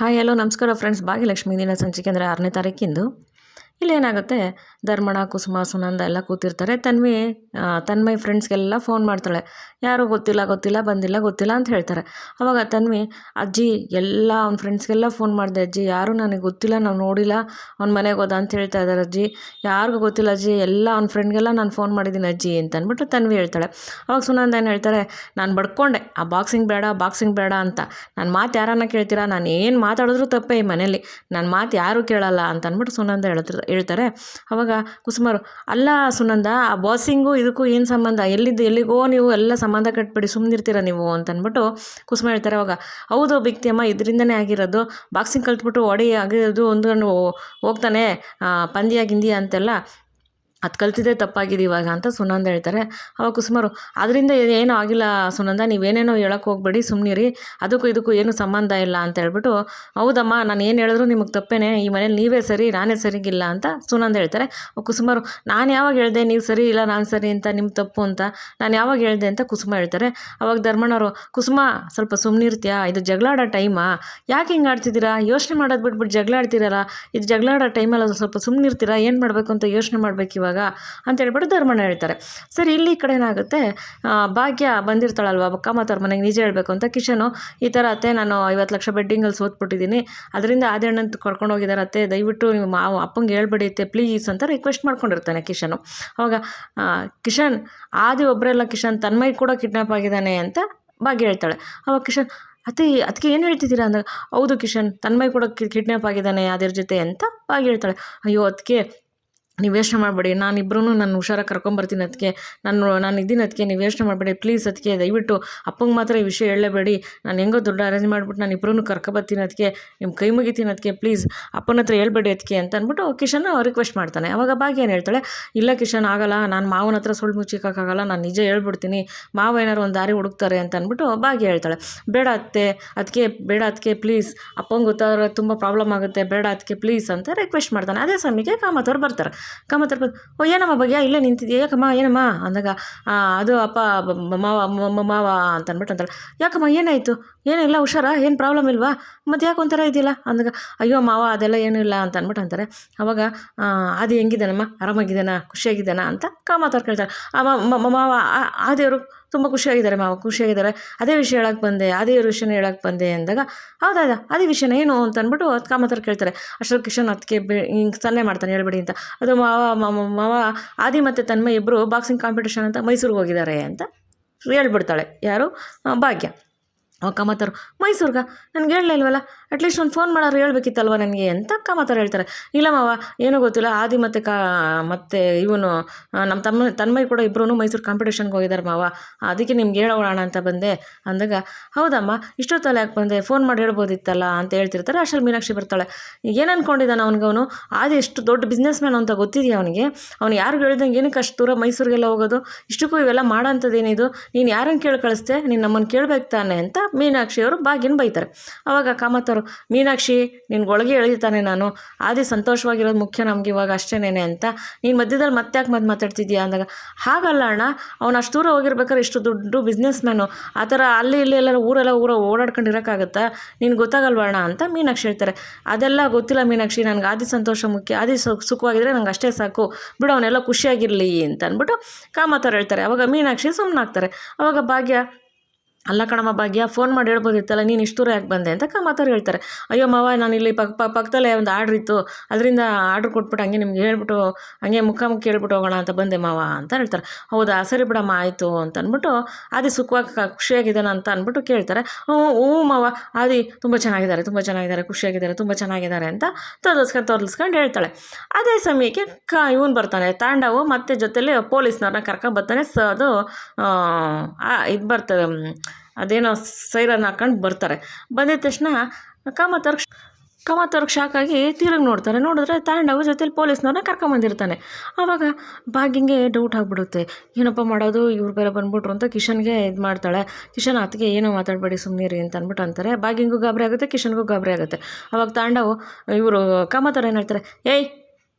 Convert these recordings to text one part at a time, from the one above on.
Hi hello ನಮಸ್ಕಾರ friends Bhagyalakshmi ದಿನ ಸಂಚಿಕೆ ಅಂದರೆ ಆರನೇ ತಾರೀಕಿಂದು. ಇಲ್ಲಿ ಏನಾಗುತ್ತೆ ಧರ್ಮಣ, ಕುಸುಮ, ಸುನಂದ ಎಲ್ಲ ಕೂತಿರ್ತಾರೆ. ತನ್ವಿ ತನ್ಮಯ್ ಫ್ರೆಂಡ್ಸ್ಗೆಲ್ಲ ಫೋನ್ ಮಾಡ್ತಾಳೆ. ಯಾರೂ ಗೊತ್ತಿಲ್ಲ ಗೊತ್ತಿಲ್ಲ, ಬಂದಿಲ್ಲ, ಗೊತ್ತಿಲ್ಲ ಅಂತ ಹೇಳ್ತಾರೆ. ಅವಾಗ ತನ್ವಿ, ಅಜ್ಜಿ, ಎಲ್ಲ ಅವ್ನ ಫ್ರೆಂಡ್ಸ್ಗೆಲ್ಲ ಫೋನ್ ಮಾಡಿದೆ ಅಜ್ಜಿ. ಯಾರೂ ನನಗೆ ಗೊತ್ತಿಲ್ಲ, ನಾವು ನೋಡಿಲ್ಲ. ಅವ್ನ ಮನೆಗೆ ಹೋದ ಅಂತ ಹೇಳ್ತಾ ಇದ್ದಾರೆ ಅಜ್ಜಿ. ಯಾರಿಗೂ ಗೊತ್ತಿಲ್ಲ ಅಜ್ಜಿ. ಎಲ್ಲ ಅವ್ನ ಫ್ರೆಂಡ್ಗೆಲ್ಲ ನಾನು ಫೋನ್ ಮಾಡಿದ್ದೀನಿ ಅಜ್ಜಿ ಅಂತ ಅಂದ್ಬಿಟ್ಟು ತನ್ವಿ ಹೇಳ್ತಾಳೆ. ಅವಾಗ ಸುನಂದ ಏನು ಹೇಳ್ತಾರೆ, ನಾನು ಬಡ್ಕೊಂಡೆ. ಆ ಬಾಕ್ಸಿಂಗ್ ಬೇಡ ಬಾಕ್ಸಿಂಗ್ ಬೇಡ ಅಂತ. ನಾನು ಮಾತು ಯಾರನ್ನ ಕೇಳ್ತೀರಾ? ನಾನು ಏನು ಮಾತಾಡಿದ್ರು ತಪ್ಪೇ ಈ ಮನೇಲಿ ನನ್ನ ಮಾತು ಯಾರೂ ಕೇಳಲ್ಲ ಅಂತ ಅಂದ್ಬಿಟ್ಟು ಸುನಂದ ಹೇಳ್ತಿರ್ ಹೇಳ್ತಾರೆ ಅವಾಗ ಕುಸುಮರು, ಅಲ್ಲ ಸುನಂದ, ಆ ಬಾಸಿಂಗು ಇದಕ್ಕೂ ಏನು ಸಂಬಂಧ? ಎಲ್ಲಿದ್ದು ಎಲ್ಲಿಗೋ ನೀವು ಎಲ್ಲ ಸಂಬಂಧ ಕಟ್ಬಿಡಿ ಸುಮ್ಮನಿರ್ತೀರ ನೀವು? ಅಂತ ಅಂದ್ಬಿಟ್ಟು ಕುಸುಮ ಹೇಳ್ತಾರೆ. ಅವಾಗ, ಹೌದು ಬಿಕ್ತಿ ಅಮ್ಮ ಇದರಿಂದನೇ ಆಗಿರೋದು. ಬಾಕ್ಸಿಂಗ್ ಕಲ್ತ್ಬಿಟ್ಟು ಓಡಿ ಆಗಿರೋದು ಒಂದು ಹೋಗ್ತಾನೆ ಪಂದ್ಯ ಗಿಂದ್ಯ ಅಂತೆಲ್ಲ. ಅದು ಕಲ್ತಿದ್ದೇ ತಪ್ಪಾಗಿದೆ ಇವಾಗ ಅಂತ ಸುನಂದ ಹೇಳ್ತಾರೆ. ಅವಾಗ ಕುಸುಮರು ಅದರಿಂದ ಏನೂ ಆಗಿಲ್ಲ ಸುನಂದ, ನೀವೇನೇನೋ ಹೇಳಕ್ಕೆ ಹೋಗ್ಬೇಡಿ ಸುಮ್ಮನಿರಿ ಅದಕ್ಕೂ ಇದಕ್ಕೂ ಏನೂ ಸಂಬಂಧ ಇಲ್ಲ ಅಂತ ಹೇಳ್ಬಿಟ್ಟು, ಹೌದಮ್ಮ, ನಾನು ಏನು ಹೇಳಿದ್ರು ನಿಮಗೆ ತಪ್ಪೇನೆ. ಈ ಮನೇಲಿ ನೀವೇ ಸರಿ, ನಾನೇ ಸರಿಗಿಲ್ಲ ಅಂತ ಸುನಂದ ಹೇಳ್ತಾರೆ. ಕುಸುಮರು, ನಾನು ಯಾವಾಗ ಹೇಳಿದೆ ನೀವು ಸರಿ ಇಲ್ಲ, ನಾನು ಸರಿ ಅಂತ ನಿಮ್ಮ ತಪ್ಪು ಅಂತ? ನಾನು ಯಾವಾಗ ಹೇಳಿದೆ ಅಂತ ಕುಸುಮ ಹೇಳ್ತಾರೆ. ಅವಾಗ ಧರ್ಮಣ್ಣವರು, ಕುಸುಮ, ಸ್ವಲ್ಪ ಸುಮ್ಮನಿರ್ತೀಯಾ ಇದು ಜಗಳಾಡೋ ಟೈಮಾ? ಯಾಕೆ ಹಿಂಗೆ ಆಡ್ತಿದ್ದೀರಾ? ಯೋಚನೆ ಮಾಡೋದು ಬಿಟ್ಬಿಟ್ಟು ಜಗಳ ಆಡ್ತೀರಲ್ಲ ಇದು ಜಗಳಾಡೋ ಟೈಮಲ್ಲಿ ಸ್ವಲ್ಪ ಸುಮ್ಮನಿರ್ತೀರಾ ಏನು ಮಾಡಬೇಕು ಅಂತ ಯೋಚನೆ ಮಾಡ್ಬೇಕು ಇವಾಗ? ಅಂತ ಹೇಳ್ಬಿಟ್ಟು ಧರ್ಮಣ್ಣ ಹೇಳ್ತಾರೆ. ಸರಿ, ಇಲ್ಲಿ ಈ ಕಡೆ ಏನಾಗುತ್ತೆ? ಭಾಗ್ಯ ಬಂದಿರ್ತಾಳಲ್ವ? ಕಾಮತ್ ಅವ್ರ ಮನೆಗೆ ನಿಜ ಹೇಳಬೇಕು ಅಂತ ಕಿಶನು, ಈ ಥರ ಅತ್ತೆ, ನಾನು ಐವತ್ತು ಲಕ್ಷ ಬೆಡ್ಡಿಂಗಲ್ಲಿ ಸೋತ್ಬಿಟ್ಟಿದ್ದೀನಿ. ಅದರಿಂದ ಆದಣ್ಣಂತ ಕರ್ಕೊಂಡು ಹೋಗಿದ್ದಾರೆ ಅತ್ತೆ, ದಯವಿಟ್ಟು ನಿಮ್ಮ ಮಾವು ಅಪ್ಪಂಗೆ ಹೇಳ್ಬೇಡಿ ಅತ್ತೆ ಪ್ಲೀಸ್ ಅಂತ ರಿಕ್ವೆಸ್ಟ್ ಮಾಡ್ಕೊಂಡಿರ್ತಾನೆ ಕಿಶನು. ಅವಾಗ ಕಿಶನ್, ಆದಿ ಒಬ್ಬರೆಲ್ಲ ಕಿಶನ್ ತನ್ಮೈ ಕೂಡ ಕಿಡ್ನಾಪ್ ಆಗಿದ್ದಾನೆ ಅಂತ ಭಾಗ್ಯ ಹೇಳ್ತಾಳೆ. ಅವಾಗ ಕಿಶನ್, ಅತ್ತೆ ಅದಕ್ಕೆ ಏನು ಹೇಳ್ತಿದ್ದೀರಾ? ಅಂದಾಗ, ಹೌದು ಕಿಶನ್ ತನ್ಮೈ ಕೂಡ ಕಿಡ್ನಾಪ್ ಆಗಿದ್ದಾನೆ ಅದ್ರ ಜೊತೆ ಅಂತ ಭಾಗ್ಯ ಹೇಳ್ತಾಳೆ. ಅಯ್ಯೋ ಅದಕ್ಕೆ ನೀವು ಯೋಚನೆ ಮಾಡಬೇಡಿ. ನಾನಿಬ್ಬರೂ ನಾನು ಹುಷಾರಾಗಿ ಕರ್ಕೊಂಬರ್ತೀನಿ ಅದಕ್ಕೆ ನಾನು ನಾನು ಇದ್ದೀನಿ ಅದಕ್ಕೆ ನೀವು ಯೋಚನೆ ಮಾಡಬೇಡಿ. ಪ್ಲೀಸ್ ಅದಕ್ಕೆ ದಯವಿಟ್ಟು ಅಪ್ಪಂಗೆ ಮಾತ್ರ ಈ ವಿಷಯ ಹೇಳಲೇಬೇಡಿ. ನಾನು ಹೆಂಗೋ ದುಡ್ಡು ಅರೇಂಜ್ ಮಾಡಿಬಿಟ್ಟು ನಾನು ಇಬ್ಬರೂ ಕರ್ಕೊಬರ್ತೀನಿ ಅದಕ್ಕೆ ನಿಮ್ಮ ಕೈ ಮುಗಿತೀನಿ ಅದಕ್ಕೆ ಪ್ಲೀಸ್ ಅಪ್ಪನ ಹತ್ರ ಹೇಳ್ಬೇಡಿ ಅದಕ್ಕೆ ಅಂತ ಅಂದ್ಬಿಟ್ಟು ಕಿಶನ್ ರಿಕ್ವೆಸ್ಟ್ ಮಾಡ್ತಾನೆ. ಅವಾಗ ಬಾಗಿ ಏನು ಹೇಳ್ತಾಳೆ? ಇಲ್ಲ ಕಿಶನ್, ಆಗಲ್ಲ. ನಾನು ಮಾವನ ಹತ್ರ ಸುಳ್ಳು ಮುಚ್ಚಿಕ್ಕಾಗಲ್ಲ. ನಾನು ನಿಜ ಹೇಳ್ಬಿಡ್ತೀನಿ. ಮಾವ ಏನಾರು ಒಂದು ದಾರಿ ಹುಡುಕ್ತಾರೆ ಅಂತ ಅಂದ್ಬಿಟ್ಟು ಬಾಗಿ ಹೇಳ್ತಾಳೆ. ಬೇಡ ಅತ್ತೆ ಅದಕ್ಕೆ ಬೇಡ ಅದಕ್ಕೆ ಪ್ಲೀಸ್. ಅಪ್ಪಂಗೆ ಗೊತ್ತಾದ್ರೆ ತುಂಬ ಪ್ರಾಬ್ಲಮ್ ಆಗುತ್ತೆ. ಬೇಡ ಅದಕ್ಕೆ ಪ್ಲೀಸ್ ಅಂತ ರಿಕ್ವೆಸ್ಟ್ ಮಾಡ್ತಾನೆ. ಅದೇ ಸಮಯಕ್ಕೆ ಕಾಮತ್ತವ್ರು ಬರ್ತಾರೆ. ಕಾಮತ್ತವ್ರು ಬಂದು ಓ ಏನಮ್ಮ ಭಾಗ್ಯ? ಇಲ್ಲೇ ನಿಂತಿದ್ಯಾ? ಯಾಕಮ್ಮ? ಏನಮ್ಮ? ಅಂದಾಗ "ಆ, ಅದು ಅಪ್ಪ ಮಾವ ಮಾವ ಅಂತ ಅಂದ್ಬಿಟ್ಟು ಅಂತಾಳೆ. ಯಾಕಮ್ಮ ಏನಾಯಿತು? ಏನಿಲ್ಲ ಹುಷಾರಾ? ಏನು ಪ್ರಾಬ್ಲಮ್ ಇಲ್ವಾ? ಮತ್ತು ಯಾಕೆ ಒಂಥರ ಇದೆಯಲ್ಲ? ಅಂದಾಗ ಅಯ್ಯೋ ಮಾವ ಅದೆಲ್ಲ ಏನೂ ಇಲ್ಲ ಅಂತ ಅಂದ್ಬಿಟ್ಟು ಅಂತಾರೆ. ಅವಾಗ ಅದು ಹೆಂಗಿದ್ದಾನಮ್ಮ? ಆರಾಮಾಗಿದ್ದಾನಾ? ಖುಷಿಯಾಗಿದ್ದಾನಾ? ಅಂತ ಕಮ್ಮ ಕೇಳ್ತಾರೆ ಆ, ಮ- ಮ- ಮ- ಮಾವ ಆ- ತುಂಬ ಖುಷಿಯಾಗಿದ್ದಾರೆ ಮಾವ, ಖುಷಿಯಾಗಿದ್ದಾರೆ. ಅದೇ ವಿಷಯ ಹೇಳಕ್ಕೆ ಬಂದೆ, ಅದೇ ವಿಷಯನ ಹೇಳಕ್ಕೆ ಬಂದೆ ಅಂದಾಗ, ಹೌದಾ ಅದೇ ವಿಷಯನ ಏನು ಅಂತ ಅಂದ್ಬಿಟ್ಟು ಅದು ಹತ್ರ ಕೇಳ್ತಾರೆ. ಅಷ್ಟರಲ್ಲಿ ಕಿಶನ್ ಅದಕ್ಕೆ ಹಿಂಗೆ ಸನ್ನೆ ಮಾಡ್ತಾನೆ, ಹೇಳ್ಬಿಡಿ ಅಂತ. ಅದು ಮಾವ ಮಾವ ಆದಿ ಮತ್ತು ತನ್ಮಯ ಇಬ್ಬರು ಬಾಕ್ಸಿಂಗ್ ಕಾಂಪಿಟೇಷನ್ ಅಂತ ಮೈಸೂರಿಗೆ ಹೋಗಿದ್ದಾರೆ ಅಂತ ಹೇಳ್ಬಿಡ್ತಾಳೆ. ಯಾರು? ಭಾಗ್ಯ. ಕಾಮತ್ತವ್ರು ಮೈಸೂರ್ಗ? ನನಗೆ ಹೇಳಲೇ ಇಲ್ವಲ್ಲ? ಅಟ್ಲೀಸ್ಟ್ ಒಂದು ಫೋನ್ ಮಾಡೋರು ಹೇಳ್ಬೇಕಿತ್ತಲ್ವ ನನಗೆ? ಅಂತ ಕಾಮತ್ತವ್ರು ಹೇಳ್ತಾರೆ. ಇಲ್ಲ ಮಾವ, ಏನೂ ಗೊತ್ತಿಲ್ಲ. ಆದಿ ಮತ್ತು ಕಾ, ಮತ್ತು ಇವನು ನಮ್ಮ ತಮ್ಮ, ತನ್ಮಯ್ ಕೂಡ ಇಬ್ಬರೂ ಮೈಸೂರು ಕಾಂಪಿಟೇಷನ್ಗೆ ಹೋಗಿದ್ದಾರೆ ಮಾವ. ಅದಕ್ಕೆ ನಿಮ್ಗೆ ಹೇಳೋಣ ಅಂತ ಬಂದೆ. ಅಂದಾಗ, ಹೌದಮ್ಮ, ಇಷ್ಟೊತ್ತಲ್ಲಿ ಯಾಕೆ ಬಂದೆ? ಫೋನ್ ಮಾಡಿ ಹೇಳ್ಬೋದಿತ್ತಲ್ಲ? ಅಂತ ಹೇಳ್ತಿರ್ತಾರೆ. ಅಷ್ಟರಲ್ಲಿ ಮೀನಾಕ್ಷಿ ಬರ್ತಾಳೆ. ಏನು ಅಂದ್ಕೊಂಡಿದ್ದಾನೆ ಅವನಿಗವನು ಆದಿ ಎಷ್ಟು ದೊಡ್ಡ ಬಿಸ್ನೆಸ್ ಮ್ಯಾನ್ ಅಂತ ಗೊತ್ತಿದೆಯಾ ಅವನಿಗೆ? ಅವ್ನು ಯಾರಿಗೂ ಹೇಳ್ದಂಗೆ ಏನಕ್ಕೆ ಅಷ್ಟು ದೂರ ಮೈಸೂರಿಗೆಲ್ಲ ಹೋಗೋದು? ಇಷ್ಟಕ್ಕೂ ಇವೆಲ್ಲ ಮಾಡೋಂಥದ್ದೇನಿದು ನೀನು ಯಾರನ್ನು ಕೇಳಿ ಕಳಿಸ್ದೆ? ನೀನು ನಮ್ಮನ್ನು ಕೇಳ್ಬೇಕು ತಾನೆ? ಅಂತ ಮೀನಾಕ್ಷಿ ಅವರು ಭಾಗ್ಯನ ಬೈತಾರೆ. ಅವಾಗ ಕಾಮತ್ತವರು ಮೀನಾಕ್ಷಿ, ನಿನ್ಗೊಳಗೆ ಎಳಿತಾನೆ ನಾನು. ಆದಿ ಸಂತೋಷವಾಗಿರೋದು ಮುಖ್ಯ ನಮ್ಗೆ ಇವಾಗ ಅಷ್ಟೇನೇನೆ ಅಂತ. ನೀನು ಮಧ್ಯದಲ್ಲಿ ಮತ್ತೆ ಯಾಕೆ ಮತ್ತೆ ಮಾತಾಡ್ತಿದ್ಯಾ ಅಂದಾಗ, ಹಾಗಲ್ಲ ಅಣ್ಣ. ಅವ್ನು ಅಷ್ಟು ದೂರ ಹೋಗಿರ್ಬೇಕಾದ್ರೆ ಇಷ್ಟು ದೊಡ್ಡ ಬಿಸ್ನೆಸ್ ಮ್ಯಾನು ಆ ಥರ ಅಲ್ಲಿ ಇಲ್ಲಿ ಎಲ್ಲ ಊರೆಲ್ಲ ಊರ ಓಡಾಡ್ಕೊಂಡಿರೋಕ್ಕಾಗತ್ತಾ? ನಿನ್ಗೆ ನೀನು ಗೊತ್ತಾಗಲ್ವಾ ಅಣ್ಣ? ಅಂತ ಮೀನಾಕ್ಷಿ ಹೇಳ್ತಾರೆ. ಅದೆಲ್ಲ ಗೊತ್ತಿಲ್ಲ ಮೀನಾಕ್ಷಿ. ನನಗೆ ಆದಿ ಸಂತೋಷ ಮುಖ್ಯ. ಆದಿ ಸುಖ ಸುಖವಾಗಿದ್ರೆ ನಂಗೆ ಅಷ್ಟೇ ಸಾಕು. ಬಿಡು ಅವನ್ನೆಲ್ಲ ಖುಷಿಯಾಗಿರಲಿ ಅಂತ ಅಂದ್ಬಿಟ್ಟು ಕಾಮತ್ತವ್ರು ಹೇಳ್ತಾರೆ. ಅವಾಗ ಮೀನಾಕ್ಷಿ ಸುಮ್ಮನಾಗ್ತಾರೆ ಅವಾಗ ಭಾಗ್ಯ ಅಲ್ಲ ಕಣಮ್ಮ ಭಾಗ್ಯ ಫೋನ್ ಮಾಡಿ ಹೇಳ್ಬೋದಿತ್ತಲ್ಲ ನೀನು ಇಷ್ಟು ದೂರ ಯಾಕೆ ಬಂದೆ ಅಂತ ಮಾತವ್ರು ಹೇಳ್ತಾರೆ. ಅಯ್ಯೋ ಮಾವ ನಾನು ಇಲ್ಲಿ ಪಕ್ ಪಕ್ಕದಲ್ಲೇ ಒಂದು ಆರ್ಡ್ರ್ ಇತ್ತು. ಅದರಿಂದ ಆರ್ಡ್ರ್ ಕೊಟ್ಬಿಟ್ಟು ಹಂಗೆ ನಿಮ್ಗೆ ಹೇಳ್ಬಿಟ್ಟು ಹಂಗೆ ಮುಖಾಮುಖಿ ಹೇಳ್ಬಿಟ್ಟು ಹೋಗೋಣ ಅಂತ ಬಂದೆ ಮಾವ ಅಂತ ಹೇಳ್ತಾರೆ. ಹೌದಾ ಸರಿ ಬಿಡಮ್ಮ ಆಯಿತು ಅಂತ ಅಂದ್ಬಿಟ್ಟು ಆದಿ ಸುಖವಾಗಿ ಖುಷಿಯಾಗಿದ್ದಾನೆ ಅಂತ ಅಂದ್ಬಿಟ್ಟು ಕೇಳ್ತಾರೆ. ಹ್ಞೂ ಹ್ಞೂ ಮಾವ ಆದಿ ತುಂಬ ಚೆನ್ನಾಗಿದ್ದಾರೆ ತುಂಬ ಚೆನ್ನಾಗಿದ್ದಾರೆ ಖುಷಿಯಾಗಿದ್ದಾರೆ ತುಂಬ ಚೆನ್ನಾಗಿದ್ದಾರೆ ಅಂತ ತೋರಿಸ್ಕೊಂಡು ತೋರಿಸ್ಕೊಂಡು ಹೇಳ್ತಾಳೆ. ಅದೇ ಸಮಯಕ್ಕೆ ಕ ಇವನು ಬರ್ತಾನೆ ತಾಂಡವು ಮತ್ತೆ ಜೊತೆಯಲ್ಲಿ ಪೊಲೀಸ್ನವ್ರನ್ನ ಕರ್ಕೊಂಡು ಬರ್ತಾನೆ ಸ ಅದು ಇದು ಬರ್ತದೆ ಮ್, ಅದೇನೋ ಸೈರನ್ ಹಾಕೊಂಡು ಬರ್ತಾರೆ. ಬಂದಿದ ತಕ್ಷಣ ಕಾಮತ್ತವ್ರಿಗೆ ಕಾಮತ್ತವ್ರಿಗೆ ಶಾಕ್ ಆಗಿ ತಿರುಗಿ ನೋಡ್ತಾರೆ. ನೋಡಿದ್ರೆ ತಾಂಡವ ಜೊತೆಲಿ ಪೊಲೀಸ್ನವ್ರನ್ನ ಕರ್ಕೊಂಬಂದಿರ್ತಾನೆ ಆವಾಗ ಬಾಗಿಂಗೆ ಡೌಟ್ ಆಗಿಬಿಡುತ್ತೆ. ಏನಪ್ಪ ಮಾಡೋದು? ಇವ್ರು ಬೇರೆ ಬಂದ್ಬಿಟ್ರು ಅಂತ ಕಿಶನ್ಗೆ ಇದು ಮಾಡ್ತಾಳೆ. ಕಿಶನ್ ಅದಕ್ಕೆ ಏನೋ ಮಾತಾಡಬೇಡಿ ಸುಮ್ಮನಿರಿ ಅಂತ ಅಂದ್ಬಿಟ್ಟು ಅಂತಾರೆ. ಭಾಗ್ಯಂಗೂ ಗಾಬರಿ ಆಗುತ್ತೆ, ಕಿಶನ್ಗೂ ಗಾಬರಿ ಆಗುತ್ತೆ. ಅವಾಗ ತಾಂಡವು ಇವರು ಕಾಮತ್ತವ್ರು ಏನು ಹೇಳ್ತಾರೆ? ಏಯ್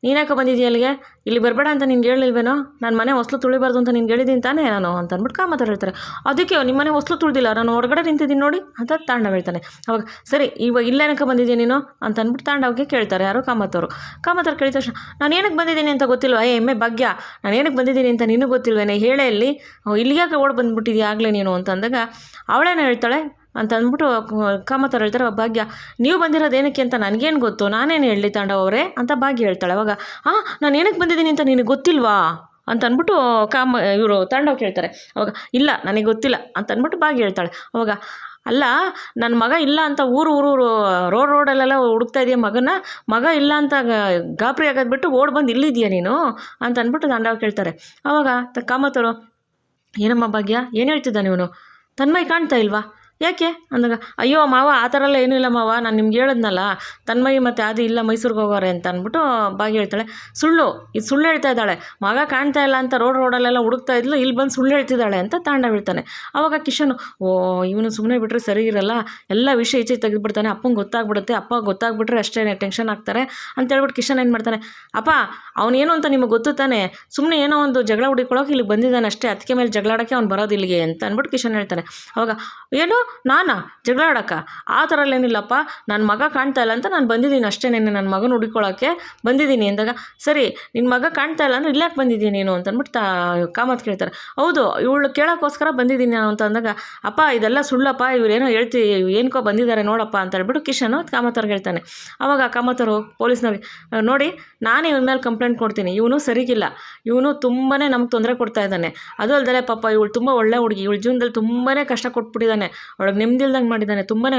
ನೀನ್ಯಾಕೆ ಬಂದಿದ್ದೀಯ ಅಲ್ಲಿಗೆ ಇಲ್ಲಿ ಬರಬೇಡ ಅಂತ ನಿನ್ಗೆ ಹೇಳಿಲ್ವೇನೋ? ನಾನು ಮನೆ ಹೊಸ್ಲು ತುಳಿಬಾರ್ದು ಅಂತ ನಿನ್ಗೆ ಹೇಳಿದ್ದೀನಿ ತಾನೇ ನಾನು ಅಂತ ಅಂದ್ಬಿಟ್ಟು ಕಾ ಹೇಳ್ತಾರೆ. ಅದಕ್ಕೆ ನಿಮ್ಮ ಮನೆ ಹೊಸ್ಲು ತುಳಿದಿಲ್ಲ, ನಾನು ಹೊರಗಡೆ ನಿಂತಿದ್ದೀನಿ ನೋಡಿ ಅಂತ ತಾಂಡವ್ ಹೇಳ್ತಾನೆ. ಅವಾಗ, ಸರಿ, ಇವಾಗ ಇಲ್ಲೇನಕ್ಕೆ ಬಂದಿದ್ದೀಯ ನೀನು? ಅಂತ ಅಂದ್ಬಿಟ್ಟು ತಾಂಡವ್ಗೆ ಕೇಳ್ತಾರೆ ಯಾರು ಕಾಮತ್ತವರು ಕಾಮತ್ತವ್ರು ಕೇಳಿದ ತಕ್ಷಣ, ನಾನು ಏನಕ್ಕೆ ಬಂದಿದ್ದೀನಿ ಅಂತ ಗೊತ್ತಿಲ್ವಾ? ಏ, ಎಮ್ಮೆ ಭಾಗ್ಯ, ನಾನು ಏನಕ್ಕೆ ಬಂದಿದ್ದೀನಿ ಅಂತ ನಿನಗೆ ಗೊತ್ತಿಲ್ವೇನೆ? ಹೇಳೇ ಇಲ್ಲಿ. ಇಲ್ಲಿಗೆ ಓಡ್ ಬಂದ್ಬಿಟ್ಟಿದ್ಯಾ ಆಗಲೇ ನೀನು? ಅಂತ ಅಂದಾಗ, ಅವಳೇನು ಹೇಳ್ತಾಳೆ ಅಂತ ಅಂದ್ಬಿಟ್ಟು ಹೇಳ್ತಾರೆ ಭಾಗ್ಯ, ನೀವು ಬಂದಿರೋದು ಏನಕ್ಕೆ ಅಂತ ನನಗೇನು ಗೊತ್ತು? ನಾನೇನು ಹೇಳಲಿ ತಾಂಡವ್ ಅವರೇ? ಅಂತ ಭಾಗ್ಯ ಹೇಳ್ತಾಳೆ, ಅವಾಗ, ಆ, ನಾನು ಏನಕ್ಕೆ ಬಂದಿದ್ದೀನಿ ಅಂತ ನಿನಗೆ ಗೊತ್ತಿಲ್ವಾ? ಅಂತ ಅಂದ್ಬಿಟ್ಟು ಕಾಮ ಇವರು ತಾಂಡವ್ ಕೇಳ್ತಾರೆ, ಅವಾಗ, ಇಲ್ಲ, ನನಗೆ ಗೊತ್ತಿಲ್ಲ. ಅಂತ ಅಂದ್ಬಿಟ್ಟು ಭಾಗ್ಯ ಹೇಳ್ತಾಳೆ, ಅವಾಗ, ಅಲ್ಲ ನನ್ನ ಮಗ ಇಲ್ಲ ಅಂತ ಊರು ಊರು ರೋಡ್ ರೋಡಲ್ಲೆಲ್ಲ ಹುಡುಕ್ತಾ ಇದೆಯಾ ಮಗನ? ಮಗ ಇಲ್ಲ ಅಂತ ಗಾಬರಿ ಆಗೋದು ಬಿಟ್ಟು ಓಡ್ ಬಂದು ಇಲ್ಲಿದ್ಯಾ ನೀನು? ಅಂತ ಅಂದ್ಬಿಟ್ಟು ತಾಂಡವ್ ಕೇಳ್ತಾರೆ, ಅವಾಗ ಕಾಮತರು ಏನಮ್ಮ ಭಾಗ್ಯ, ಏನು ಹೇಳ್ತಿದ್ದಾನೆ ಇವನು ತನ್ಮೈ ಕಾಣ್ತಾ ಇಲ್ವಾ? ಯಾಕೆ? ಅಂದಾಗ, ಅಯ್ಯೋ ಮಾವ, ಆ ಥರ ಎಲ್ಲ ಏನೂ ಇಲ್ಲ ಮಾವ, ನಾನು ನಿಮ್ಗೆ ಹೇಳಿದ್ನಲ್ಲ, ತನ್ಮಯಿ ಮತ್ತು ಆದಿ ಇಲ್ಲ ಮೈಸೂರಿಗೆ ಹೋಗೋರೆ ಅಂತ ಅಂದ್ಬಿಟ್ಟು ಬಾಗಿ ಹೇಳ್ತಾಳೆ. ಸುಳ್ಳು, ಇದು ಸುಳ್ಳು ಹೇಳ್ತಾ ಇದ್ದಾಳೆ. ಮಗ ಕಾಣ್ತಾ ಇಲ್ಲ ಅಂತ ರೋಡ್ ರೋಡಲ್ಲೆಲ್ಲ ಹುಡುಕ್ತಾ ಇದ್ಲು, ಇಲ್ಲಿ ಬಂದು ಸುಳ್ಳು ಹೇಳ್ತಿದ್ದಾಳೆ ಅಂತ ತಾಂಡ ಬೀಳ್ತಾನೆ. ಅವಾಗ ಕಿಶನ್, ಓ, ಇವನು ಸುಮ್ಮನೆ ಬಿಟ್ಟರೆ ಸರಿ ಇರಲ್ಲ, ಎಲ್ಲ ವಿಷಯ ಈಚೆ ತೆಗೆದುಬಿಡ್ತಾನೆ, ಅಪ್ಪಂಗೆ ಗೊತ್ತಾಗ್ಬಿಡುತ್ತೆ, ಅಪ್ಪ ಗೊತ್ತಾಗ್ಬಿಟ್ರೆ ಅಷ್ಟೇ ಟೆನ್ಷನ್ ಆಗ್ತಾರೆ ಅಂತ ಹೇಳ್ಬಿಟ್ಟು ಕಿಶನ್ ಏನು ಮಾಡ್ತಾನೆ, ಅಪ್ಪ ಅವನೇನು ಅಂತ ನಿಮಗೆ ಗೊತ್ತು ತಾನೆ? ಸುಮ್ಮನೆ ಏನೋ ಒಂದು ಜಗಳ ಹುಡುಕೊಳ್ಳೋಕೆ ಇಲ್ಲಿಗೆ ಬಂದಿದ್ದಾನೆ ಅಷ್ಟೇ ಅದಕ್ಕೆ ಮೇಲೆ ಜಗಳಾಡೋಕ್ಕೆ ಅವ್ನು ಬರೋದು ಇಲ್ಲಿಗೆ ಅಂತ ಅಂದ್ಬಿಟ್ಟು ಕಿಶನ್ ಹೇಳ್ತಾನೆ. ಅವಾಗ, ಏನು? ನಾನಾ? ಜಗಳ ಆಡೋಕ್ಕ? ಆ ಥರಲ್ಲೇನಿಲ್ಲಪ್ಪ ನನ್ನ ಮಗ ಕಾಣ್ತಾ ಇಲ್ಲ ಅಂತ ನಾನು ಬಂದಿದ್ದೀನಿ ಅಷ್ಟೇ ನಿನ್ನೆ ನನ್ನ ಮಗನ ಹುಡುಕೊಳ್ಳೋಕ್ಕೆ ಬಂದಿದ್ದೀನಿ ಅಂದಾಗ ಸರಿ ನಿನ್ನ ಮಗ ಕಾಣ್ತಾ ಇಲ್ಲ ಅಂದ್ರೆ ಇಲ್ಲಾಕೆ ಬಂದಿದ್ದೀನಿ ನೀನು? ಅಂತಂದ್ಬಿಟ್ಟು ತಾ ಕಾಮತ್ ಕೇಳ್ತಾರೆ. ಹೌದು ಇವಳು ಕೇಳೋಕ್ಕೋಸ್ಕರ ಬಂದಿದ್ದೀನಿ ನಾನು ಅಂತ ಅಂದಾಗ ಅಪ್ಪ ಇದೆಲ್ಲ ಸುಳ್ಳಪ್ಪ ಇವರೇನೋ ಹೇಳ್ತಿ ಏನಕ್ಕೋ ಬಂದಿದ್ದಾರೆ ನೋಡಪ್ಪ ಅಂತ ಹೇಳ್ಬಿಟ್ಟು ಕಿಶನು ಕಾಮತ್ತವ್ರಿಗೆ ಹೇಳ್ತಾನೆ. ಅವಾಗ ಕಾಮತ್ತವರು ಪೊಲೀಸ್ನವ್ರಿಗೆ "ಆ, ನೋಡಿ ನಾನೇ ಇವನ ಮೇಲೆ ಕಂಪ್ಲೇಂಟ್ ಕೊಡ್ತೀನಿ. ಇವನು ಸರಿಗಿಲ್ಲ. ಇವನು ತುಂಬಾ ನಮ್ಗೆ ತೊಂದರೆ ಕೊಡ್ತಾ ಇದ್ದಾನೆ. ಅದು ಅಲ್ದಲೆ ಪಾಪ ಇವಳು ತುಂಬ ಒಳ್ಳೆ ಹುಡುಗಿ. ಇವಳು ಜೀವನದಲ್ಲಿ ತುಂಬಾ ಕಷ್ಟ ಕೊಟ್ಬಿಟ್ಟಿದ್ದಾನೆ. ಒಳಗೆ ನೆಮ್ಮದಿಲ್ದಂಗೆ ಮಾಡಿದ್ದಾನೆ. ತುಂಬಾ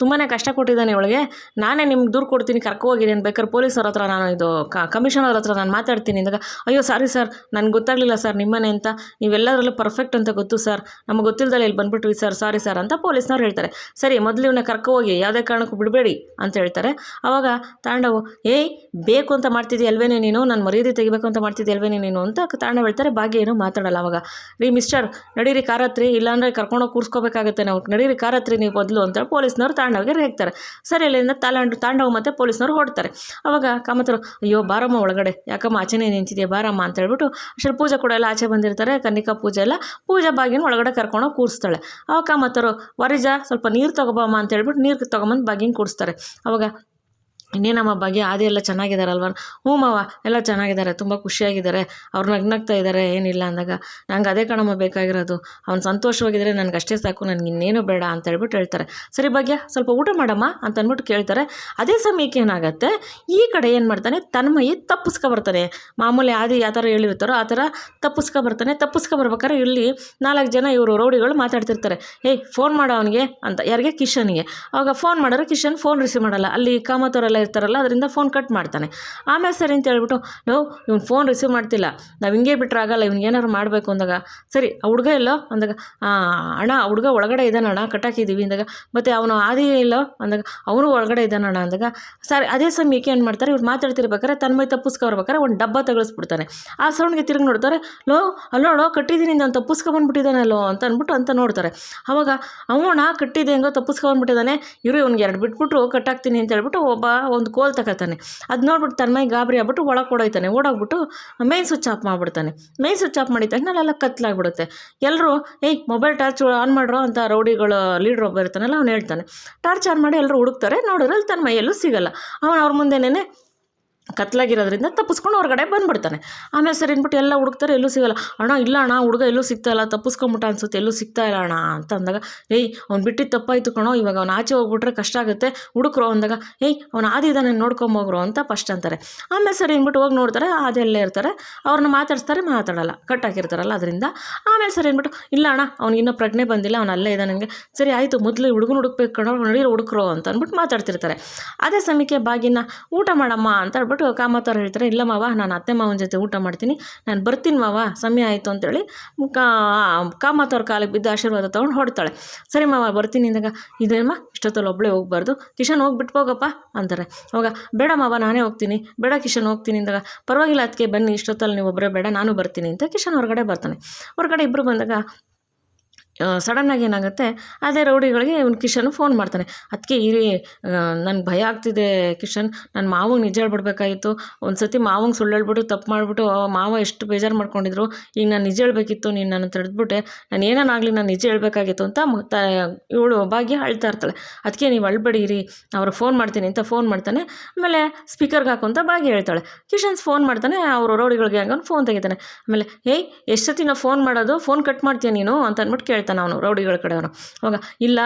ತುಂಬಾ ಕಷ್ಟ ಕೊಟ್ಟಿದ್ದಾನೆ ಇವಳಿಗೆ. ನಾನೇ ನಿಮ್ಗೆ ದೂರು ಕೊಡ್ತೀನಿ, ಕರ್ಕೊ ಹೋಗಿ ಅಂತ ಬೇಕಾದ್ರೆ ಪೊಲೀಸವ್ರ ಹತ್ರ ನಾನು ಇದು ಕಮಿಷನರ್ ಹತ್ರ ನಾನು ಮಾತಾಡ್ತೀನಿ ಅಂದಾಗ, ಅಯ್ಯೋ ಸಾರಿ ಸರ್ ನನಗೆ ಗೊತ್ತಾಗಲಿಲ್ಲ ಸರ್ ನಿಮ್ಮನೆ ಅಂತ. ನೀವೆಲ್ಲದರಲ್ಲೂ ಪರ್ಫೆಕ್ಟ್ ಅಂತ ಗೊತ್ತು ಸರ್ ನಮಗೆ ಗೊತ್ತಿಲ್ಲದಲ್ಲ ಇಲ್ಲಿ ಬಂದ್ಬಿಟ್ವಿ ಸರ್ ಸಾರಿ ಸರ್ ಅಂತ ಪೊಲೀಸ್ನವ್ರು ಹೇಳ್ತಾರೆ. ಸರಿ, ಮೊದಲು ಇವನ್ನ ಕರ್ಕೊ ಹೋಗಿ, ಯಾವುದೇ ಕಾರಣಕ್ಕೂ ಬಿಡಬೇಡಿ ಅಂತ ಹೇಳ್ತಾರೆ. ಅವಾಗ ತಾಂಡವು, ಏಯ್, ಬೇಕು ಅಂತ ಮಾಡ್ತಿದ್ದೀಯ ಅಲ್ವೇನೇ ನೀನು? ನಾನು ಮರ್ಯಾದೆ ತೆಗಿಬೇಕು ಅಂತ ಮಾಡ್ತಿದ್ದಿ ಅಲ್ವೇನೇ ನೀನು? ಅಂತ ತಾಂಡವ್ ಹೇಳ್ತಾರೆ. ಭಾಗ್ಯ ಏನು ಮಾತಾಡಲ್ಲ ಅವಾಗ. ರೀ ಮಿಸ್ಟರ್ ನಡೀರಿ ಕಾರತ್ರಿ, ಇಲ್ಲಾಂದ್ರೆ ಕರ್ಕೊಂಡೋಗಿ ಕೂರಿಸ್ಕೋಬೇಕಾಗುತ್ತೆ ನಾವು ನಡೀರಿ ಕಾರತ್ರಿ ನೀವು ಮೊದಲು ಅಂತ ಪೊಲೀಸ್ನವ್ರು ತಾಂಡವ್ಗೆ ರೇಗ್ತಾರೆ. ಸರಿ, ಅಲ್ಲಿಂದ ತಾಲಂಡು ತಾಂಡವ್ ಮತ್ತು ಪೊಲೀಸ್ನವ್ರು ಹೊಡ್ತಾರೆ ಅವಾಗ ಕಾಮತರು, ಅಯ್ಯೋ, ಬಾರಮ್ಮ ಒಳಗಡೆ. ಯಾಕಮ್ಮ, ಆಚೆನೇ ನಿಂತಿದೆಯಾ? ಬಾರಮ್ಮ ಅಂತ ಹೇಳ್ಬಿಟ್ಟು ಅಷ್ಟರಲ್ಲಿ ಪೂಜೆ ಕೂಡ ಎಲ್ಲ ಆಚೆ ಬಂದಿರ್ತಾರೆ. ಕನ್ನಿಕಾ ಪೂಜೆ ಎಲ್ಲ ಪೂಜಾ ಬಾಗಿನ ಒಳಗಡೆ ಕರ್ಕೊಂಡು ಕೂರಿಸ್ತಾಳೆ. ಅವಾಗ ಕಾಮತರು, ವರಿಜ, ಸ್ವಲ್ಪ ನೀರು ತಗೋಬಮ್ಮ ಅಂತ ಹೇಳ್ಬಿಟ್ಟು ನೀರು ತೊಗೊಂಬಂದು ಬಾಗಿನ ಕೂಡಿಸ್ತಾರೆ ಅವಾಗ ಇನ್ನೇನಮ್ಮ ಭಾಗ್ಯ ಆದಿ ಎಲ್ಲ ಚೆನ್ನಾಗಿದ್ದಾರಲ್ವ ಹ್ಞೂ ಮಾವ, ಎಲ್ಲ ಚೆನ್ನಾಗಿದ್ದಾರೆ ತುಂಬ ಖುಷಿಯಾಗಿದ್ದಾರೆ ಅವ್ರು ನಗ್ನಗ್ತಾ ಇದ್ದಾರೆ ಏನಿಲ್ಲ ಅಂದಾಗ. ನಂಗೆ ಅದೇ ಕಣಮ್ಮ ಬೇಕಾಗಿರೋದು. ಅವ್ನು ಸಂತೋಷವಾಗಿದ್ದರೆ ನನಗೆ ಅಷ್ಟೇ ಸಾಕು, ನನಗೆ ಇನ್ನೇನು ಬೇಡ ಅಂತ ಹೇಳ್ಬಿಟ್ಟು ಹೇಳ್ತಾರೆ. ಸರಿ ಭಾಗ್ಯ, ಸ್ವಲ್ಪ ಊಟ ಮಾಡಮ್ಮ ಅಂತ ಅಂದ್ಬಿಟ್ಟು ಕೇಳ್ತಾರೆ. ಅದೇ ಸಮಯಕ್ಕೆ ಏನಾಗುತ್ತೆ? ಈ ಕಡೆ ಏನು ಮಾಡ್ತಾನೆ? ತನ್ಮಯಿ ತಪ್ಪಿಸ್ಕೊ ಬರ್ತಾನೆ ಮಾಮೂಲಿ ಆದಿ ಯಾವ ಥರ ಹೇಳಿರ್ತಾರೋ ಆ ಥರ ತಪ್ಪಿಸ್ಕೊ ಬರ್ತಾನೆ ತಪ್ಪಿಸ್ಕೊ ಬರ್ಬೇಕಾದ್ರೆ ಇಲ್ಲಿ ನಾಲ್ಕು ಜನ ಇವರು ರೌಡಿಗಳು ಮಾತಾಡ್ತಿರ್ತಾರೆ. ಏಯ್ ಫೋನ್ ಮಾಡೋ ಅವನಿಗೆ ಅಂತ. ಯಾರಿಗೆ? ಕಿಶನ್ಗೆ. ಅವಾಗ ಫೋನ್ ಮಾಡಿದ್ರೆ ಕಿಶನ್ ಫೋನ್ ರಿಸೀವ್ ಮಾಡಲ್ಲ. ಅಲ್ಲಿ ಕಾಮತವರೆಲ್ಲ ಇರ್ತಾರಲ್ಲ ಅದರಿಂದ ಫೋನ್ ಕಟ್ ಮಾಡ್ತಾನೆ. ಆಮೇಲೆ ಸರಿ ಅಂತ ಹೇಳ್ಬಿಟ್ಟು ನೋ ಇವ್ನು ಫೋನ್ ರಿಸೀವ್ ಮಾಡ್ತಿಲ್ಲ. ನಾವು ಹಿಂಗೆ ಬಿಟ್ಟರೆ ಆಗಲ್ಲ ಇವ್ನಿಗೆ ಏನಾದ್ರು ಮಾಡಬೇಕು? ಅಂದಾಗ ಸರಿ ಆ ಹುಡುಗ ಎಲ್ಲೋ? ಅಂದಾಗ "ಆ, ಅಣ್ಣ ಹುಡುಗ ಒಳಗಡೆ ಇದ್ದಾನೆ ಅಣ್ಣ ಕಟ್ಟಾಕಿದ್ದೀವಿ ಅಂದಾಗ ಮತ್ತು ಅವನು ಆದಿ ಇಲ್ಲೋ? ಅಂದಾಗ ಅವನು ಒಳಗಡೆ ಇದ್ದಾನಣ್ಣ ಅಂದಾಗ ಸರಿ ಅದೇ ಸಮಯಕ್ಕೆ ಏನು ಮಾಡ್ತಾರೆ? ಇವ್ರು ಮಾತಾಡ್ತಿರ್ಬೇಕಾದ್ರೆ ತನ್ಮೈ ತಪ್ಪಿಸ್ಕೊಬರ್ಬೇಕಾದ್ರೆ ಒಂದು ಡಬ್ಬ ತಗಳಿಸ್ಬಿಡ್ತಾನೆ ಆ ಸೌಂಡ್ಗೆ ತಿರುಗಿ ನೋಡ್ತಾರೆ ಲೋ ಅಲ್ಲೋಡೋ ಕಟ್ಟಿದ್ದೀನಿ ನಾನು ತಪ್ಪಿಸ್ಕೊಂಬಂದ್ಬಿಟ್ಟಿದ್ದಾನಲ್ಲೋ? ಅಂತ ಅಂದ್ಬಿಟ್ಟು ಅಂತ ನೋಡ್ತಾರೆ. ಅವಾಗ ಅವಣ ಕಟ್ಟಿದೆ ಹೆಂಗೋ ತಪ್ಪಿಸ್ಕೊಬಂದ್ಬಿಟ್ಟಿದ್ದಾನೆ. ಇವರು ಇವ್ನಿಗೆ ಎರಡು ಬಿಟ್ಬಿಟ್ಟು ಕಟ್ಟಾಕ್ತೀನಿ ಅಂತ ಹೇಳ್ಬಿಟ್ಟು ಒಬ್ಬ ಒಂದು ಕೋಲ್ ತಗೋತಾನೆ. ಅದು ನೋಡ್ಬಿಟ್ಟು ತನ್ನ ಮೈ ಗಾಬರಿ ಆಗ್ಬಿಟ್ಟು ಒಳಗೆ ಓಡೋಯ್ತಾನೆ. ಓಡೋಗ್ಬಿಟ್ಟು ಮೈನ್ ಸ್ವಿಚ್ ಆಫ್ ಮಾಡಿಬಿಡ್ತಾನೆ. ಮೈನ್ ಸ್ವಿಚ್ ಆಫ್ ಮಾಡಿದ ತಕ್ಷಣ ಅಲ್ಲೆಲ್ಲ ಕತ್ಲಾಗ್ಬಿಡುತ್ತೆ. ಎಲ್ಲರೂ ಏಯ್ ಮೊಬೈಲ್ ಟಾರ್ಚ್ ಆನ್ ಮಾಡ್ರೋ? ಅಂತ ರೌಡಿಗಳು ಲೀಡ್ರ್ ಒಬ್ಬ ಇರ್ತಾನಲ್ಲ, ಅವ್ನು ಹೇಳ್ತಾನೆ. ಟಾರ್ಚ್ ಆನ್ ಮಾಡಿ ಎಲ್ಲರೂ ಹುಡುಕ್ತಾರೆ. ನೋಡಿದ್ರೆ ಅಲ್ಲಿ ತನ್ನ ಮೈಯಲ್ಲೂ ಸಿಗಲ್ಲ. ಅವನು ಅವ್ರ ಮುಂದೆನೇ ಕತ್ಲಾಗಿರೋದ್ರಿಂದ ತಪ್ಪಿಸ್ಕೊಂಡು ಹೊರಗಡೆ ಬಂದ್ಬಿಡ್ತಾನೆ. ಆಮೇಲೆ ಸರಿ ಅಂದ್ಬಿಟ್ಟು ಎಲ್ಲ ಹುಡುಕ್ತಾರೆ, ಎಲ್ಲೂ ಸಿಗಲ್ಲ. ಅಣ್ಣ, ಇಲ್ಲ ಅಣ್ಣ, ಹುಡುಗ ಎಲ್ಲೂ ಸಿಗ್ತಾ ಇಲ್ಲ, ತಪ್ಪಿಸ್ಕೊಂಬಿಟ್ಟ ಅನ್ಸುತ್ತೆ, ಎಲ್ಲೂ ಸಿಗ್ತಾ ಇಲ್ಲ ಅಣ್ಣ ಅಂತ ಅಂದಾಗ, ಏಯ್, ಅವ್ನು ಬಿಟ್ಟಿದ್ದು ತಪ್ಪಾಯ್ತು ಕಣೋ, ಇವಾಗ ಅವ್ನು ಆಚೆ ಹೋಗ್ಬಿಟ್ರೆ ಕಷ್ಟ ಆಗುತ್ತೆ, ಹುಡುಕ್ರು ಅಂದಾಗ, ಏಯ್, ಅವ್ನು ಆದಿ ಇದ್ದಾನೆ ನೋಡ್ಕೊಂಬೋಗ್ರು ಅಂತ ಫಸ್ಟ್ ಅಂತಾರೆ. ಆಮೇಲೆ ಸರಿ ಅಂದ್ಬಿಟ್ಟು ಹೋಗಿ ನೋಡ್ತಾರೆ ಅದೆಲ್ಲೇ ಇರ್ತಾರೆ, ಅವ್ರನ್ನ ಮಾತಾಡಿಸ್ತಾರೆ, ಮಾತಾಡಲ್ಲ, ಕಟ್ ಹಾಕಿರ್ತಾರಲ್ಲ ಅದರಿಂದ. ಆಮೇಲೆ ಸರಿ ಅಂದ್ಬಿಟ್ಟು ಇಲ್ಲ ಅಣ್ಣ, ಅವ್ನಿಗೆ ಇನ್ನೂ ಪ್ರಜ್ಞೆ ಬಂದಿಲ್ಲ, ಅವ್ನು ಅಲ್ಲೇ ಇದ್ದಾನೆ ನನಗೆ ಸರಿ ಆಯಿತು, ಮೊದಲು ಹುಡುಗನ ಹುಡುಕ್ಬೇಕು ಕಣೋ, ನಡೀರು ಹುಡುಕ್ರು ಅಂತ ಅಂದ್ಬಿಟ್ಟು ಮಾತಾಡ್ತಿರ್ತಾರೆ. ಅದೇ ಸಮಯಕ್ಕೆ, ಬಾಗಿನ ಊಟ ಮಾಡಮ್ಮ ಅಂತ ಹೇಳ್ಬಿಟ್ಟು ಕಾಮತ್ತವ್ರು ಹೇಳ್ತಾರೆ, ಇಲ್ಲ ಮಾವ, ನಾನು ಅತ್ತೆ ಮಾವನ ಜೊತೆ ಊಟ ಮಾಡ್ತೀನಿ, ನಾನು ಬರ್ತೀನಿ ಮಾವ, ಸಮಯ ಆಯಿತು ಅಂತೇಳಿ ಕಾ ಕಾಮತ್ತವ್ರ ಕಾಲಿಗೆ ಬಿದ್ದು ಆಶೀರ್ವಾದ ತೊಗೊಂಡು ಹೊಡ್ತಾಳೆ ಸರಿ ಮಾವ, ಬರ್ತೀನಿ ಅಂದಾಗ ಇದೇನಮ್ಮ ಇಷ್ಟೊತ್ತಲ್ಲಿ ಒಬ್ಬಳೇ ಹೋಗ್ಬಾರ್ದು, ಕಿಶನ್ ಹೋಗ್ಬಿಟ್ಟು ಹೋಗಪ್ಪ, ಅಂತಾರೆ. ಅವಾಗ, ಬೇಡ ಮಾವ, ನಾನೇ ಹೋಗ್ತೀನಿ, ಬೇಡ ಕಿಶನ್ ಹೋಗ್ತೀನಿ ಅಂದಾಗ, ಪರವಾಗಿಲ್ಲ ಅದಕ್ಕೆ ಬನ್ನಿ, ಇಷ್ಟೊತ್ತಲ್ಲಿ ನೀವು ಒಬ್ಬರೇ ಬೇಡ, ನಾನು ಬರ್ತೀನಿ, ಅಂತ ಕಿಶನ್ ಹೊರಗಡೆ ಬರ್ತಾನೆ. ಹೊರಗಡೆ ಇಬ್ಬರು ಬಂದಾಗ ಸಡನ್ನಾಗಿ ಏನಾಗುತ್ತೆ, ಅದೇ ರೌಡಿಗಳಿಗೆ ಇವ್ನು ಕಿಶನ್ ಫೋನ್ ಮಾಡ್ತಾನೆ. ಅದಕ್ಕೆ ಇರಿ ನನಗೆ ಭಯ ಆಗ್ತಿದೆ ಕಿಶನ್ ನನ್ನ ಮಾವಂಗೆ ನಿಜ ಹೇಳ್ಬಿಡ್ಬೇಕಾಗಿತ್ತು. ಒಂದು ಸತಿ ಮಾವಂಗೆ ಸುಳ್ಳು ಹೇಳ್ಬಿಟ್ಟು ತಪ್ಪು ಮಾಡಿಬಿಟ್ಟು ಮಾವ ಎಷ್ಟು ಬೇಜಾರು ಮಾಡ್ಕೊಂಡಿದ್ರು, ಈಗ ನಾನು ನಿಜ ಹೇಳಬೇಕಿತ್ತು, ನೀನು ನಾನು ತಡೆದ್ಬಿಟ್ಟೆ ನಾನು ಏನೇನಾಗಲಿ ನಾನು ನಿಜ ಹೇಳಬೇಕಾಗಿತ್ತು ಅಂತ ಇವಳು ಭಾಗ್ಯ ಅಳ್ತಾ ಇರ್ತಾಳೆ. ಅದಕ್ಕೆ ನೀವು ಅಳ್ಬೇಡಿ ಇರಿ ಅವ್ರಿಗೆ ಫೋನ್ ಮಾಡ್ತೀನಿ ಅಂತ ಫೋನ್ ಮಾಡ್ತಾನೆ. ಆಮೇಲೆ ಸ್ಪೀಕರ್ಗೆ ಹಾಕು ಅಂತ ಭಾಗ್ಯ ಹೇಳ್ತಾಳೆ. ಕಿಶನ್ಸ್ ಫೋನ್ ಮಾಡ್ತಾನೆ, ಅವರು ರೌಡಿಗಳಿಗೆ ಹಂಗೆ ಫೋನ್ ತೆಗಿತಾನೆ. ಆಮೇಲೆ, ಏಯ್, ಎಷ್ಟು ಸತಿ ನಾವು ಫೋನ್ ಮಾಡೋದು? ಫೋನ್ ಕಟ್ ಮಾಡ್ತೀಯ ನೀನು? ಅಂತ ಅಂದ್ಬಿಟ್ಟು ಕೇಳ್ತಾನೆ ಅವನು, ರೌಡಿಗಳ ಕಡೆಯವನು ಅವಾಗ, ಇಲ್ಲ,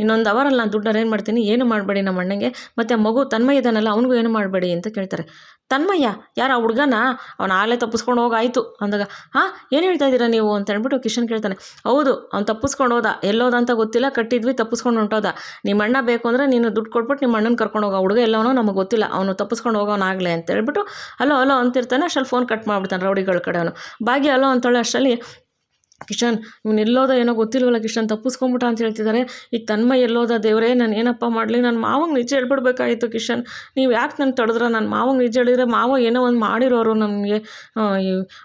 ಇನ್ನೊಂದು ಅವರಲ್ಲ, ನಾನು ದುಡ್ಡು ಏನು ಮಾಡ್ತೀನಿ? ಏನು ಮಾಡಬೇಡಿ ನಮ್ಮ ಅಣ್ಣಂಗೆ? ಮತ್ತು ಮಗು ತನ್ಮಯ ಇದ್ದಾನಲ್ಲ ಅವನಿಗೂ ಏನು ಮಾಡಬೇಡಿ ಅಂತ ಕೇಳ್ತಾರೆ. ತನ್ಮಯ್ಯ, ಯಾರು ಆ ಹುಡುಗನ? ಅವನು ಆಗಲೇ ತಪ್ಪಿಸ್ಕೊಂಡು ಹೋಗಾಯ್ತು. ಅಂದಾಗ, ಹಾಂ, ಏನು ಹೇಳ್ತಾ ಇದ್ದೀರಾ ನೀವು ಅಂತ ಹೇಳ್ಬಿಟ್ಟು ಕಿಶನ್ ಕೇಳ್ತಾನೆ. ಹೌದು, ಅವ್ನು ತಪ್ಪಿಸ್ಕೊಂಡು ಹೋದ. ಎಲ್ಲೋದ ಅಂತ ಗೊತ್ತಿಲ್ಲ, ಕಟ್ಟಿದ್ವಿ, ತಪ್ಪಿಸ್ಕೊಂಡು ಹೊಂಟೋದ. ನಿಮ್ಮ ಅಣ್ಣ ಬೇಕು ಅಂದರೆ ನೀನು ದುಡ್ಡು ಕೊಟ್ಬಿಟ್ಟು ನಿಮ್ಮ ಅಣ್ಣನ ಕರ್ಕೊಂಡು ಹೋಗೋ. ಹುಡುಗ ಎಲ್ಲವನೋ ನಮಗೆ ಗೊತ್ತಿಲ್ಲ. ಅವನು ತಪ್ಪಿಸ್ಕೊಂಡು ಹೋಗೋನಾಗಲೇ ಅಂತ ಹೇಳ್ಬಿಟ್ಟು, ಹಲೋ ಹಲೋ ಅಂತಿರ್ತಾನೆ. ಅಷ್ಟರಲ್ಲಿ ಫೋನ್ ಕಟ್ ಮಾಡ್ಬಿಡ್ತಾನೆ ರೌಡಿಗಳ ಕಡೆ ಅವನು. ಭಾಗ್ಯ ಅಲೋ ಅಂತೇಳಿ ಅಷ್ಟರಲ್ಲಿ ಕಿಶನ್, ಇವ್ನು ಎಲ್ಲೋದ ಏನೋ ಗೊತ್ತಿಲ್ವಲ್ಲ ಕಿಶನ್, ತಪ್ಪಿಸ್ಕೊಂಬಿಟ್ಟ ಅಂತ ಹೇಳ್ತಿದ್ದಾರೆ ಈಗ ತನ್ಮಯ ಎಲ್ಲೋದ, ದೇವರೇ, ನಾನು ಏನಪ್ಪ ಮಾಡಲಿ? ನನ್ನ ಮಾವಂಗೆ ನಿಜ ಹೇಳ್ಬಿಡ್ಬೇಕಾಯಿತು ಕಿಶನ್. ನೀವು ಯಾಕೆ ನನ್ನ ತಡೆದ್ರ? ನನ್ನ ಮಾವಂಗೆ ನಿಜ ಹೇಳಿದ್ರೆ ಮಾವ ಏನೋ ಒಂದು ಮಾಡಿರೋರು ನಮಗೆ.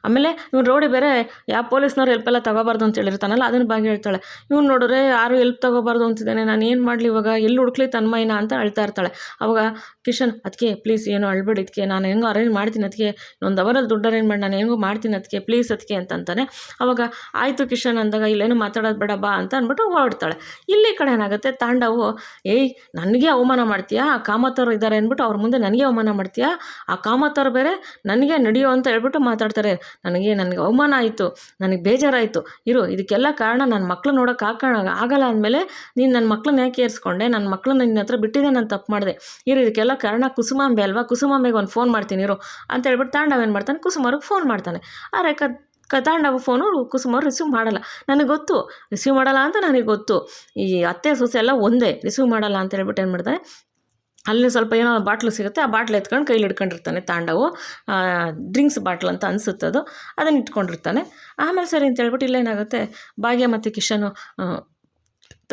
ಆಮೇಲೆ ಇವ್ನು ರೋಡಿ ಬೇರೆ ಯಾವ ಪೊಲೀಸ್ನವ್ರು ಹೆಲ್ಪೆಲ್ಲ ತಗೋಬಾರ್ದು ಅಂತ ಹೇಳಿರ್ತಾನಲ್ಲ ಅದನ್ನು ಬಾಗಿ ಹೇಳ್ತಾಳೆ. ಇವ್ನು ನೋಡಿದ್ರೆ ಯಾರು ಹೆಲ್ಪ್ ತಗೋಬಾರ್ದು ಅಂತಿದ್ದಾನೆ, ನಾನು ಏನು ಮಾಡಲಿ ಇವಾಗ? ಎಲ್ಲಿ ಹುಡುಕ್ಲಿ ತನ್ಮಯನ ಅಂತ ಅಳ್ತಾ ಇರ್ತಾಳೆ. ಅವಾಗ ಕಿಶನ್ ಅದಕ್ಕೆ ಪ್ಲೀಸ್ ಏನೋ ಅಳ್ಬೇಡಿ ಅದಕ್ಕೆ ನಾನು ಹೆಂಗೋ ಅರೇಂಜ್ ಮಾಡ್ತೀನಿ ಅದಕ್ಕೆ ಒಂದು ಅವರಲ್ಲಿ ದುಡ್ಡು ಅರೇಂಜ್ ಮಾಡಿ, ನಾನು ಹೆಂಗೋ ಮಾಡ್ತೀನಿ ಅದಕ್ಕೆ ಪ್ಲೀಸ್ ಅದಕ್ಕೆ ಅಂತಂತಾನೆ. ಅವಾಗ ಆಯಿತು ಕಿಶನ್ ಅಂದಾಗ ಇಲ್ಲೇನು ಮಾತಾಡೋದು ಬೇಡ ಬಾ ಅಂತ ಅಂದ್ಬಿಟ್ಟು ಹೊರಡ್ತಾಳೆ ಇಲ್ಲಿ ಕಡೆ ಏನಾಗುತ್ತೆ? ತಾಂಡವು, ಏಯ್, ನನಗೆ ಅವಮಾನ ಮಾಡ್ತೀಯಾ? ಆ ಕಾಮತರು ಇದ್ದಾರೆ ಅಂದ್ಬಿಟ್ಟು ಅವ್ರ ಮುಂದೆ ನನಗೆ ಅವಮಾನ ಮಾಡ್ತೀಯಾ? ಆ ಕಾಮತರು ಬೇರೆ ನನಗೆ ನಡೆಯೋ ಅಂತ ಹೇಳ್ಬಿಟ್ಟು ಮಾತಾಡ್ತಾರೆ. ನನಗೆ ನನಗೆ ಅವಮಾನ ಆಯಿತು. ನನಗೆ ಬೇಜಾರಾಯಿತು. ಇರು, ಇದಕ್ಕೆಲ್ಲ ಕಾರಣ ನನ್ನ ಮಕ್ಳು ನೋಡೋಕೆ ಹಾಕೋಣ ಆಗಲ್ಲ ಅಂದಮೇಲೆ ನೀನು ನನ್ನ ಮಕ್ಳನ್ನ ಯಾಕೆ ಏರಿಸ್ಕೊಂಡೆ? ನನ್ನ ಮಕ್ಳನ್ನ ನಿನ್ನ ಹತ್ರ ಬಿಟ್ಟಿದೆ ನಾನು ತಪ್ಪು ಮಾಡಿದೆ. ಇರು, ಇದಕ್ಕೆಲ್ಲ ಕಾರಣ ಕುಸುಮಾಂಬೆ ಅಲ್ವಾ? ಕುಸುಮಾಂಬೆಗೆ ಒಂದು ಫೋನ್ ಮಾಡ್ತೀನಿ, ಇರು ಅಂತ ಹೇಳ್ಬಿಟ್ಟು ತಾಂಡವ ಏನು ಮಾಡ್ತಾನೆ? ಕುಸುಮಾರಿಗೆ ಫೋನ್ ಮಾಡ್ತಾನೆ. ಆ ರೇಖಾ ಕ ತಾಂಡವ ಫೋನು ಕುಸುಮ ರಿಸೀವ್ ಮಾಡಲ್ಲ. ನನಗೆ ಗೊತ್ತು ರಿಸೀವ್ ಮಾಡಲ್ಲ ಅಂತ ನನಗೆ ಗೊತ್ತು. ಈ ಅತ್ತೆ ಸೊಸೆ ಎಲ್ಲ ಒಂದೇ ರಿಸೀವ್ ಮಾಡಲ್ಲ ಅಂತ ಹೇಳ್ಬಿಟ್ಟು ಏನು ಮಾಡ್ತಾನೆ? ಅಲ್ಲಿ ಸ್ವಲ್ಪ ಏನೋ ಬಾಟ್ಲು ಸಿಗುತ್ತೆ, ಆ ಬಾಟ್ಲು ಎತ್ಕೊಂಡು ಕೈಲಿ ಹಿಡ್ಕೊಂಡಿರ್ತಾನೆ ತಾಂಡವು. ಡ್ರಿಂಕ್ಸ್ ಬಾಟ್ಲ್ ಅಂತ ಅನಿಸುತ್ತದು ಅದು ಅದನ್ನು ಇಟ್ಕೊಂಡಿರ್ತಾನೆ. ಆಮೇಲೆ ಸರಿ ಅಂತ ಹೇಳ್ಬಿಟ್ಟು ಇಲ್ಲೇನಾಗುತ್ತೆ? ಭಾಗ್ಯ ಮತ್ತು ಕಿಶನು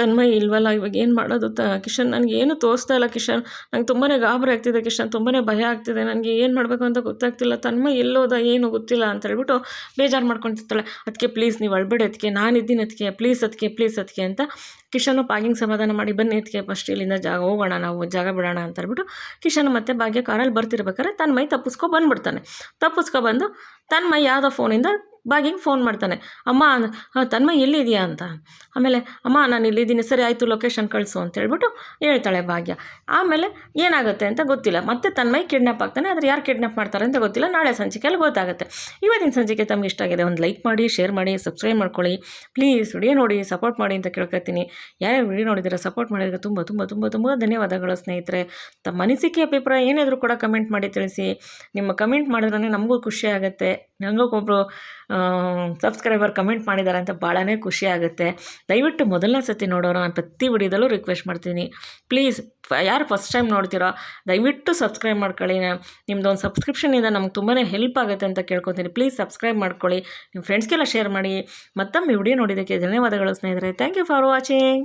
ತನ್ಮಯ್ ಇಲ್ವಲ್ಲ, ಇವಾಗ ಏನು ಮಾಡೋದು ತ, ಕಿಶನ್ ನನಗೆ ಏನು ತೋರಿಸ್ತಾ ಇಲ್ಲ ಕಿಶನ್. ನಂಗೆ ತುಂಬಾ ಗಾಬರಿ ಆಗ್ತಿದೆ ಕಿಶನ್ ತುಂಬಾ ಭಯ ಆಗ್ತಿದೆ. ನನಗೆ ಏನು ಮಾಡಬೇಕು ಅಂತ ಗೊತ್ತಾಗ್ತಿಲ್ಲ. ತನ್ಮಯ್ ಎಲ್ಲೋದ ಏನು ಗೊತ್ತಿಲ್ಲ ಅಂತ ಹೇಳ್ಬಿಟ್ಟು ಬೇಜಾರು ಮಾಡ್ಕೊತಿರ್ತಾಳೆ. ಅದಕ್ಕೆ ಪ್ಲೀಸ್ ನೀವು ಅಳ್ಬೇಡಿ ಅದಕ್ಕೆ ನಾನಿದ್ದೀನಿ ಅದಕ್ಕೆ ಪ್ಲೀಸ್ ಅದಕ್ಕೆ ಪ್ಲೀಸ್ ಅದಕ್ಕೆ ಅಂತ ಕಿಶನು ಪಾಗಿಂಗ್ ಸಮಾಧಾನ ಮಾಡಿ ಬನ್ನಿ ಅದಕ್ಕೆ ಫಸ್ಟ್ ಇಲ್ಲಿಂದ ಜಾಗ ಹೋಗೋಣ ನಾವು, ಜಾಗ ಬಿಡೋಣ ಅಂತ ಹೇಳ್ಬಿಟ್ಟು ಕಿಶನ್ ಮತ್ತೆ ಭಾಗ್ಯ ಕಾರಲ್ಲಿ ಬರ್ತಿರ್ಬೇಕಾದ್ರೆ ತನ್ಮಯ ತಪ್ಪಿಸ್ಕೊ ಬಂದ್ಬಿಡ್ತಾನೆ. ತಪ್ಪಿಸ್ಕೊ ಬಂದು ತನ್ಮಯ್ ಯಾವುದೋ ಫೋನಿಂದ ಭಾಗ್ಯಂಗೆ ಫೋನ್ ಮಾಡ್ತಾನೆ. ಅಮ್ಮ ತನ್ಮ ಎಲ್ಲಿದೆಯಾ ಅಂತ? ಆಮೇಲೆ, ಅಮ್ಮ, ನಾನು ಇಲ್ಲಿದ್ದೀನಿ. ಸರಿ, ಆಯಿತು ಲೊಕೇಶನ್ ಕಳಿಸು ಅಂತ ಹೇಳ್ಬಿಟ್ಟು ಹೇಳ್ತಾಳೆ ಭಾಗ್ಯ. ಆಮೇಲೆ ಏನಾಗುತ್ತೆ ಅಂತ ಗೊತ್ತಿಲ್ಲ. ಮತ್ತೆ ತನ್ಮೈ ಕಿಡ್ನಾಪ್ ಆಗ್ತಾನೆ. ಆದರೆ ಯಾರು ಕಿಡ್ನಾಪ್ ಮಾಡ್ತಾರೆ ಅಂತ ಗೊತ್ತಿಲ್ಲ. ನಾಳೆ ಸಂಚಿಕೆಯಲ್ಲಿ ಗೊತ್ತಾಗುತ್ತೆ. ಇವತ್ತಿನ ಸಂಚಿಕೆ ತಮ್ಗೆ ಇಷ್ಟ ಆಗಿದೆ, ಒಂದು ಲೈಕ್ ಮಾಡಿ ಶೇರ್ ಮಾಡಿ ಸಬ್ಸ್ಕ್ರೈಬ್ ಮಾಡ್ಕೊಳ್ಳಿ. ಪ್ಲೀಸ್ ವಿಡಿಯೋ ನೋಡಿ ಸಪೋರ್ಟ್ ಮಾಡಿ ಅಂತ ಕೇಳ್ಕೊತೀನಿ. ಯಾರ್ಯಾರು ವಿಡಿಯೋ ನೋಡಿದ್ರೆ ಸಪೋರ್ಟ್ ಮಾಡಿದ್ರೆ ತುಂಬ ತುಂಬ ತುಂಬ ತುಂಬ ಧನ್ಯವಾದಗಳು ಸ್ನೇಹಿತರೆ. ತಮ್ಮ ಅನಿಸಿಕೆ ಅಭಿಪ್ರಾಯ ಏನಾದರೂ ಕೂಡ ಕಮೆಂಟ್ ಮಾಡಿ ತಿಳಿಸಿ. ನಿಮ್ಮ ಕಮೆಂಟ್ ಮಾಡಿದ್ರೆ ನಮಗೂ ಖುಷಿ ಆಗುತ್ತೆ. ನನಗೂ ಒಬ್ಬರು ಸಬ್ಸ್ಕ್ರೈಬರ್ ಕಮೆಂಟ್ ಮಾಡಿದ್ದಾರೆ ಅಂತ ಭಾಳನೇ ಖುಷಿ ಆಗುತ್ತೆ. ದಯವಿಟ್ಟು ಮೊದಲನೇ ಸತಿ ನೋಡೋರು ನಾನು ಪ್ರತಿ ವಿಡಿಯೋದಲ್ಲೂ ರಿಕ್ವೆಸ್ಟ್ ಮಾಡ್ತೀನಿ. ಪ್ಲೀಸ್ ಯಾರು ಫಸ್ಟ್ ಟೈಮ್ ನೋಡ್ತೀರೋ, ದಯವಿಟ್ಟು ಸಬ್ಸ್ಕ್ರೈಬ್ ಮಾಡ್ಕೊಳ್ಳಿ. ನಿಮ್ಮದೊಂದು ಸಬ್ಸ್ಕ್ರಿಪ್ಷನಿಂದ ನಮ್ಗೆ ತುಂಬಾ ಹೆಲ್ಪ್ ಆಗುತ್ತೆ ಅಂತ ಕೇಳ್ಕೊತೀನಿ. ಪ್ಲೀಸ್ ಸಬ್ಸ್ಕ್ರೈಬ್ ಮಾಡ್ಕೊಳ್ಳಿ. ನಿಮ್ಮ ಫ್ರೆಂಡ್ಸ್ಗೆಲ್ಲ ಶೇರ್ ಮಾಡಿ. ಮತ್ತೊಮ್ಮೆ ವಿಡಿಯೋ ನೋಡಿದ್ದಕ್ಕೆ ಧನ್ಯವಾದಗಳು ಸ್ನೇಹಿತರೆ. Thank you for watching